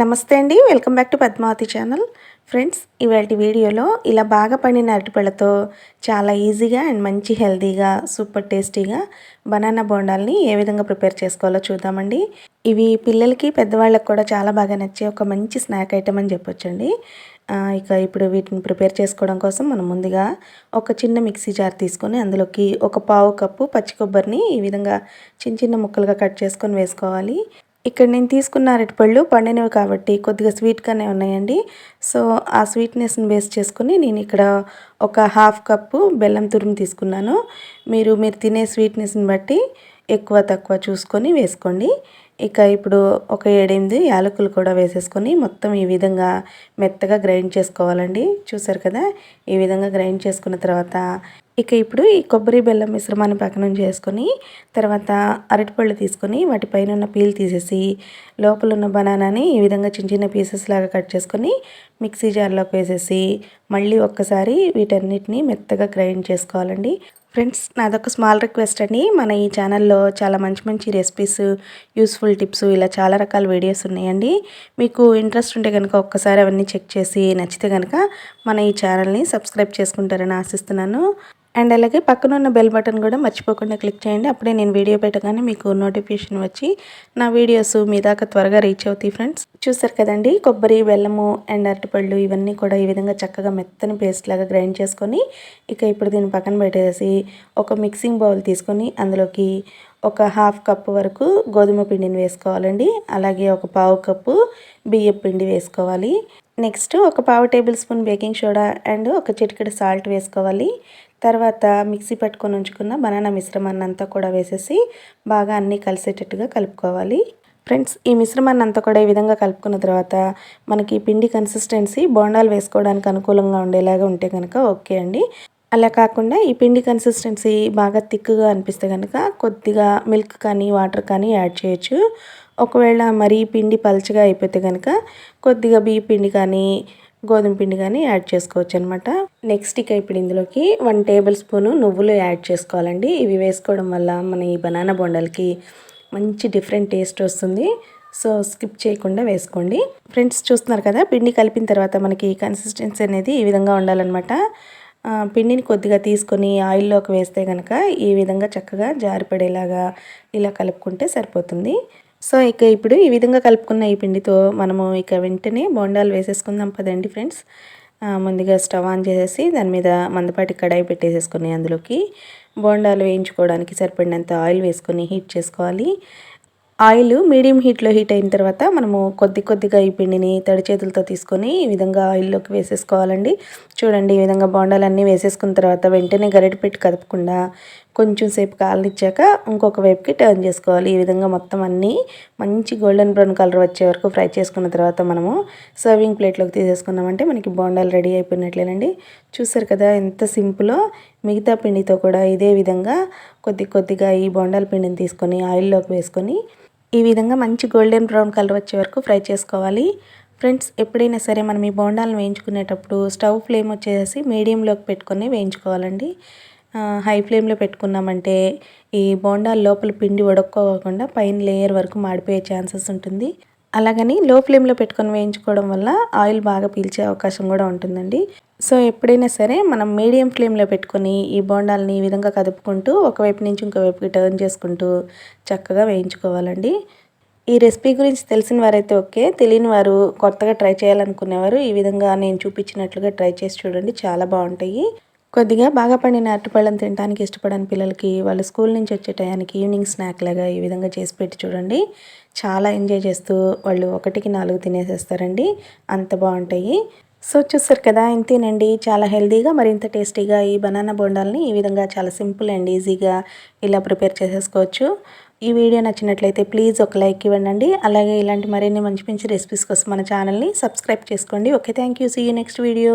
నమస్తే అండి welcome back to Padmavati channel. Friends ఇవాళ వీడియోలో ఇలా బాగా పండిన అరటిపళ్ళతో చాలా ఈజీగా అండ్ మంచి హెల్తీగా సూపర్ టేస్టీగా బనానా బోండాల్ని ఏ విధంగా ప్రిపేర్ చేసుకోవాలో చూద్దామండి. ఇవి పిల్లలకి పెద్దవాళ్ళకి కూడా చాలా బాగా నచ్చే ఒక మంచి స్నాక్ ఐటమ్ అని చెప్పొచ్చండి. ఇక ఇప్పుడు వీటిని ప్రిపేర్ చేసుకోవడం కోసం మనం ముందుగా ఒక చిన్న మిక్సీ జార్ తీసుకొని అందులోకి ఒక పావు కప్పు పచ్చి కొబ్బరిని ఈ విధంగా చిన్న చిన్న ముక్కలుగా కట్ చేసుకొని వేసుకోవాలి. ఇక్కడ నేను తీసుకున్న అరటిపళ్ళు పండినవి కాబట్టి కొద్దిగా స్వీట్గానే ఉన్నాయండి. సో ఆ స్వీట్నెస్ని బేస్ చేసుకుని నేను ఇక్కడ ఒక హాఫ్ కప్పు బెల్లం తురుము తీసుకున్నాను. మీరు మీరు తినే స్వీట్నెస్ని బట్టి ఎక్కువ తక్కువ చూసుకొని వేసుకోండి. ఇక ఇప్పుడు ఒక ఏడెనిమిది యాలకులు కూడా వేసేసుకొని మొత్తం ఈ విధంగా మెత్తగా గ్రైండ్ చేసుకోవాలండి. చూసారు కదా? ఈ విధంగా గ్రైండ్ చేసుకున్న తర్వాత ఇక ఇప్పుడు ఈ కొబ్బరి బెల్లం మిశ్రమాన్ని పక్కన చేసుకొని తర్వాత అరటిపళ్ళు తీసుకొని వాటిపైన ఉన్న పీల్ తీసేసి లోపల ఉన్న బనానాని ఈ విధంగా చిన్న చిన్న పీసెస్ లాగా కట్ చేసుకొని మిక్సీ జార్లోకి వేసేసి మళ్ళీ ఒక్కసారి వీటన్నిటిని మెత్తగా గ్రైండ్ చేసుకోవాలండి. ఫ్రెండ్స్ నాదొక స్మాల్ రిక్వెస్ట్ అండి. మన ఈ ఛానల్లో చాలా మంచి మంచి రెసిపీస్ యూస్ఫుల్ టిప్స్ ఇలా చాలా రకాల వీడియోస్ ఉన్నాయండి. మీకు ఇంట్రెస్ట్ ఉంటే కనుక ఒక్కసారి అవన్నీ చెక్ చేసి నచ్చితే కనుక మన ఈ ఛానల్ని సబ్స్క్రైబ్ చేసుకుంటారని ఆశిస్తున్నాను. అండ్ అలాగే పక్కన ఉన్న బెల్ బటన్ కూడా మర్చిపోకుండా క్లిక్ చేయండి. అప్పుడే నేను వీడియో పెట్టగానే మీకు నోటిఫికేషన్ వచ్చి నా వీడియోస్ మీ దాకా త్వరగా రీచ్ అవుతాయి ఫ్రెండ్స్ చూసారు కదండి? కొబ్బరి బెల్లము అండ్ అరటిపళ్ళు ఇవన్నీ కూడా ఈ విధంగా చక్కగా మెత్తని పేస్ట్ లాగా గ్రైండ్ చేసుకొని ఇక ఇప్పుడు దీన్ని పక్కన పెట్టేసి ఒక మిక్సింగ్ బౌల్ తీసుకొని అందులోకి ఒక హాఫ్ కప్పు వరకు గోధుమ పిండిని వేసుకోవాలండి. అలాగే ఒక పావు కప్పు బియ్యం పిండి వేసుకోవాలి. నెక్స్ట్ ఒక పావు tablespoon baking soda and ఒక చిటికెడు సాల్ట్ వేసుకోవాలి. తర్వాత మిక్సీ పట్టుకొని ఉంచుకున్న బనానా మిశ్రమాన్ని అంతా కూడా వేసేసి బాగా అన్నీ కలిసేటట్టుగా కలుపుకోవాలి. ఫ్రెండ్స్ ఈ మిశ్రమాన్ని అంతా కూడా ఈ విధంగా కలుపుకున్న తర్వాత మనకి పిండి కన్సిస్టెన్సీ బోండాలు వేసుకోవడానికి అనుకూలంగా ఉండేలాగా ఉంటే కనుక ఓకే అండి. అలా కాకుండా ఈ పిండి కన్సిస్టెన్సీ బాగా థిక్గా అనిపిస్తే కనుక కొద్దిగా మిల్క్ కానీ వాటర్ కానీ యాడ్ చేయొచ్చు. ఒకవేళ మరీ పిండి పల్చగా అయిపోతే కనుక కొద్దిగా బియ్య పిండి కానీ గోధుమ పిండి కానీ యాడ్ చేసుకోవచ్చు అనమాట నెక్స్ట్ ఇక ఇప్పుడు ఇందులోకి వన్ టేబుల్ స్పూను నువ్వులు యాడ్ చేసుకోవాలండి. ఇవి వేసుకోవడం వల్ల మన ఈ బనానా బొండలకి మంచి డిఫరెంట్ టేస్ట్ వస్తుంది. సో స్కిప్ చేయకుండా వేసుకోండి. ఫ్రెండ్స్ చూస్తున్నారు కదా పిండి కలిపిన తర్వాత మనకి కన్సిస్టెన్సీ అనేది ఈ విధంగా ఉండాలన్నమాట. పిండిని కొద్దిగా తీసుకొని ఆయిల్లోకి వేస్తే కనుక ఈ విధంగా చక్కగా జారిపడేలాగా ఇలా కలుపుకుంటే సరిపోతుంది. సో ఇక ఇప్పుడు ఈ విధంగా కలుపుకున్న ఈ పిండితో మనము ఇక వెంటనే బోండాలు వేసేసుకుందాం పదండి ఫ్రెండ్స్. ముందుగా స్టవ్ ఆన్ చేసేసి దాని మీద మందపాటి కడాయి పెట్టేసేసుకుని అందులోకి బోండాలు వేయించుకోవడానికి సరిపడినంత ఆయిల్ వేసుకొని హీట్ చేసుకోవాలి. ఆయిల్ మీడియం హీట్లో హీట్ అయిన తర్వాత మనము కొద్ది కొద్దిగా ఈ పిండిని తడి చేతులతో తీసుకొని ఈ విధంగా ఆయిల్లోకి వేసేసుకోవాలండి. చూడండి ఈ విధంగా బోండాలన్నీ వేసేసుకున్న తర్వాత వెంటనే గరిటె పెట్టి కదపకుండా కొంచెం సేపు కాలనిచ్చాక ఇంకొక వైపుకి టర్న్ చేసుకోవాలి. ఈ విధంగా మొత్తం అన్నీ మంచి గోల్డెన్ బ్రౌన్ కలర్ వచ్చే వరకు ఫ్రై చేసుకున్న తర్వాత మనము సర్వింగ్ ప్లేట్లోకి తీసేసుకున్నామంటే మనకి బోండాలు రెడీ అయిపోయినట్లేనండి. చూసారు కదా ఎంత సింపులో మిగతా పిండితో కూడా ఇదే విధంగా కొద్ది కొద్దిగా ఈ బోండాల పిండిని తీసుకొని ఆయిల్లోకి వేసుకొని ఈ విధంగా మంచి గోల్డెన్ బ్రౌన్ కలర్ వచ్చే వరకు ఫ్రై చేసుకోవాలి. ఫ్రెండ్స్ ఎప్పుడైనా సరే మనం ఈ బోండాలను వేయించుకునేటప్పుడు స్టవ్ ఫ్లేమ్ వచ్చేసి మీడియంలోకి పెట్టుకొని వేయించుకోవాలండి. హై ఫ్లేమ్లో పెట్టుకున్నామంటే ఈ బోండాల లోపల పిండి ఉడక్కోకుండా పైన లేయర్ వరకు మాడిపోయే ఛాన్సెస్ ఉంటుంది. అలాగని లో ఫ్లేమ్లో పెట్టుకొని వేయించుకోవడం వల్ల ఆయిల్ బాగా పీల్చే అవకాశం కూడా ఉంటుందండి. సో ఎప్పుడైనా సరే మనం మీడియం ఫ్లేమ్లో పెట్టుకొని ఈ బోండాలని ఈ విధంగా కదుపుకుంటూ ఒకవైపు నుంచి ఇంకోవైపుకి టర్న్ చేసుకుంటూ చక్కగా వేయించుకోవాలండి. ఈ రెసిపీ గురించి తెలిసిన వారైతే ఓకే. తెలియని వారు కొత్తగా ట్రై చేయాలనుకునేవారు ఈ విధంగా నేను చూపించినట్లుగా ట్రై చేసి చూడండి. చాలా బాగుంటాయి. కొద్దిగా బాగా పండిన అరటిపళ్ళని తినడానికి ఇష్టపడని పిల్లలకి వాళ్ళు స్కూల్ నుంచి వచ్చే టయానికి ఈవినింగ్ స్నాక్ లాగా ఈ విధంగా చేసి పెట్టి చూడండి. చాలా ఎంజాయ్ చేస్తూ వాళ్ళు ఒకటికి నాలుగు తినేసేస్తారండి. అంత బాగుంటాయి. సో చూస్తారు కదా ఇంతేనండి చాలా హెల్తీగా మరింత టేస్టీగా ఈ బనానా బోండాల్ని ఈ విధంగా చాలా సింపుల్ అండ్ ఈజీగా ఇలా ప్రిపేర్ చేసేసుకోవచ్చు. ఈ వీడియో నచ్చినట్లయితే ప్లీజ్ ఒక లైక్ ఇవ్వండి అలాగే ఇలాంటి మరిన్ని మంచి మంచి రెసిపీస్ కోసం మన ఛానల్ని సబ్స్క్రైబ్ చేసుకోండి. Okay thank you. See you next video